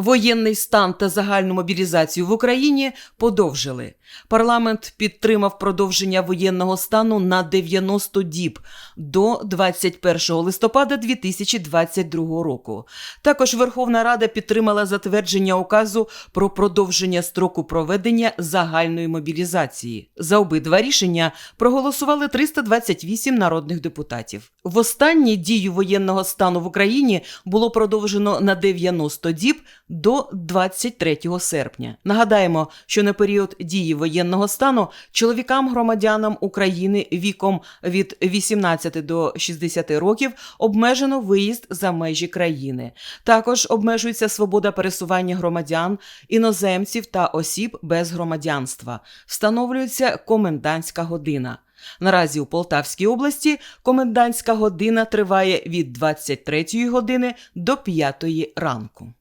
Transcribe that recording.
Воєнний стан та загальну мобілізацію в Україні подовжили. Парламент підтримав продовження воєнного стану на 90 діб до 21 листопада 2022 року. Також Верховна Рада підтримала затвердження указу про продовження строку проведення загальної мобілізації. За обидва рішення проголосували 328 народних депутатів. Востаннє дію воєнного стану в Україні було продовжено на 90 діб до 23 серпня. Нагадаємо, що на період дії воєнного стану чоловікам-громадянам України віком від 18 до 60 років обмежено виїзд за межі країни. Також обмежується свобода пересування громадян, іноземців та осіб без громадянства. Встановлюється комендантська година. Наразі у Полтавській області комендантська година триває від 23 години до 5 ранку.